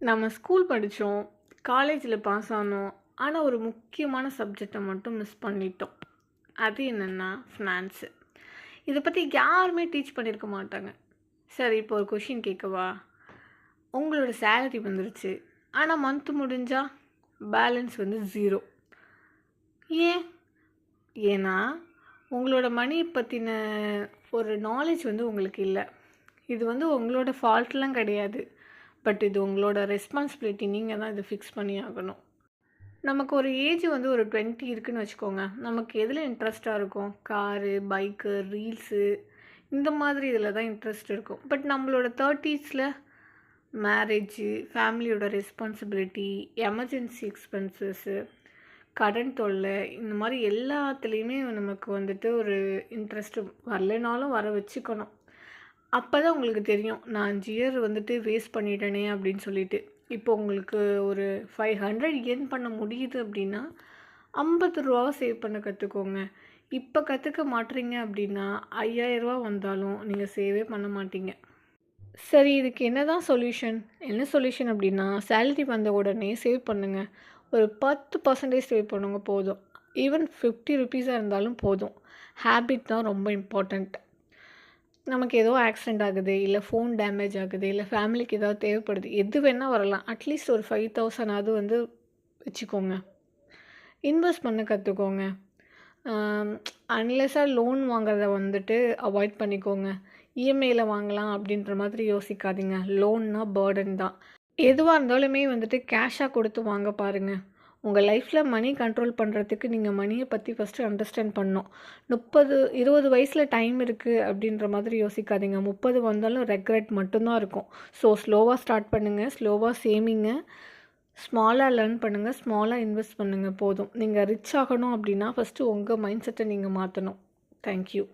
நம்ம ஸ்கூல் படித்தோம் காலேஜில் பாஸ் ஆனோம் ஆனால் ஒரு முக்கியமான சப்ஜெக்டை மட்டும் மிஸ் பண்ணிட்டோம். அது என்னென்னா ஃபினான்ஸு இதை பற்றி யாருமே டீச் பண்ணியிருக்க மாட்டாங்க. சரி இப்போ ஒரு கொஷின் கேட்கவா உங்களோட சேலரி வந்துருச்சு. ஆனால் மந்த்து முடிஞ்சால் பேலன்ஸ் வந்து ஜீரோ ஏன்? ஏன்னா உங்களோட மணியை பற்றின ஒரு நாலேஜ் வந்து உங்களுக்கு இல்லை. இது வந்து உங்களோட ஃபால்ட்லாம் கிடையாது. பட் இது உங்களோட ரெஸ்பான்சிபிலிட்டி நீங்கள் தான் இதை ஃபிக்ஸ் பண்ணி ஆகணும். நமக்கு ஒரு ஏஜ் வந்து ஒரு டுவெண்ட்டி இருக்குன்னு வச்சுக்கோங்க. நமக்கு எதில் இன்ட்ரெஸ்ட்டாக இருக்கும்? காரு பைக்கு ரீல்ஸு இந்த மாதிரி இதில் தான் இன்ட்ரெஸ்ட் இருக்கும். பட் நம்மளோட தேர்ட்டீஸில் மேரேஜு ஃபேமிலியோட ரெஸ்பான்சிபிலிட்டி எமர்ஜென்சி எக்ஸ்பென்சஸ்ஸு கடன் தொல்லை இந்த மாதிரி எல்லாத்துலேயுமே நமக்கு வந்துட்டு ஒரு இன்ட்ரெஸ்ட்டு வரலைனாலும் வர வச்சுக்கணும். அப்போ தான் உங்களுக்கு தெரியும் நான் அஞ்சு இயர் வந்துட்டு வேஸ்ட் பண்ணிட்டேனே அப்படின்னு சொல்லிட்டு. இப்போ உங்களுக்கு ஒரு ஃபைவ் ஹண்ட்ரட் ஏர்ன் பண்ண முடியுது அப்படின்னா ஐம்பது ரூபாவை சேவ் பண்ண கற்றுக்கோங்க இப்போ கற்றுக்க மாட்டுறீங்க அப்படின்னா ஐயாயிரரூவா வந்தாலும் நீங்கள் சேவே பண்ண மாட்டீங்க. சரி இதுக்கு என்ன தான் சொல்யூஷன் என்ன சொல்யூஷன் அப்படின்னா சேலரி வந்த உடனே சேவ் பண்ணுங்கள் ஒரு பத்து பர்சன்டேஜ் சேவ் பண்ணுங்க போதும். ஈவன் ஃபிஃப்டி ருபீஸாக இருந்தாலும் போதும். ஹேபிட் தான் ரொம்ப இம்பார்ட்டண்ட் நமக்கு ஏதோ ஆக்சிடெண்ட் ஆகுது இல்லை ஃபோன் டேமேஜ் ஆகுது இல்லை ஃபேமிலிக்கு ஏதாவது தேவைப்படுது எது வேணால் வரலாம். அட்லீஸ்ட் ஒரு ஃபைவ் தௌசண்ட் வந்து வச்சுக்கோங்க. இன்வெஸ்ட் பண்ண கற்றுக்கோங்க அன்லெஸ்ஸாக லோன் வாங்குறத வந்துட்டு அவாய்ட் பண்ணிக்கோங்க. இஎம்ஐயில் வாங்கலாம் அப்படின்ற மாதிரி யோசிக்காதீங்க. லோன்னா பேர்டன் தான். எதுவாக இருந்தாலுமே வந்துட்டு கேஷாக கொடுத்து வாங்க பாருங்கள் உங்கள் லைஃப்பில் மணி கண்ட்ரோல் பண்ணுறதுக்கு நீங்கள் மணியை பற்றி ஃபஸ்ட்டு அண்டர்ஸ்டாண்ட் பண்ணணும். முப்பது இருபது வயசில் டைம் இருக்குது அப்படின்ற மாதிரி யோசிக்காதீங்க. முப்பது வந்தாலும் ரெக்ரெட் மட்டும்தான் இருக்கும். ஸோ ஸ்லோவாக ஸ்டார்ட் பண்ணுங்கள் ஸ்லோவாக சேமிங்க ஸ்மாலாக லேர்ன் பண்ணுங்கள் ஸ்மாலாக இன்வெஸ்ட் பண்ணுங்கள் போதும். நீங்கள் ரிச் ஆகணும் அப்படின்னா ஃபஸ்ட்டு உங்கள் மைண்ட் செட்டை நீங்கள் மாற்றணும் தேங்க்யூ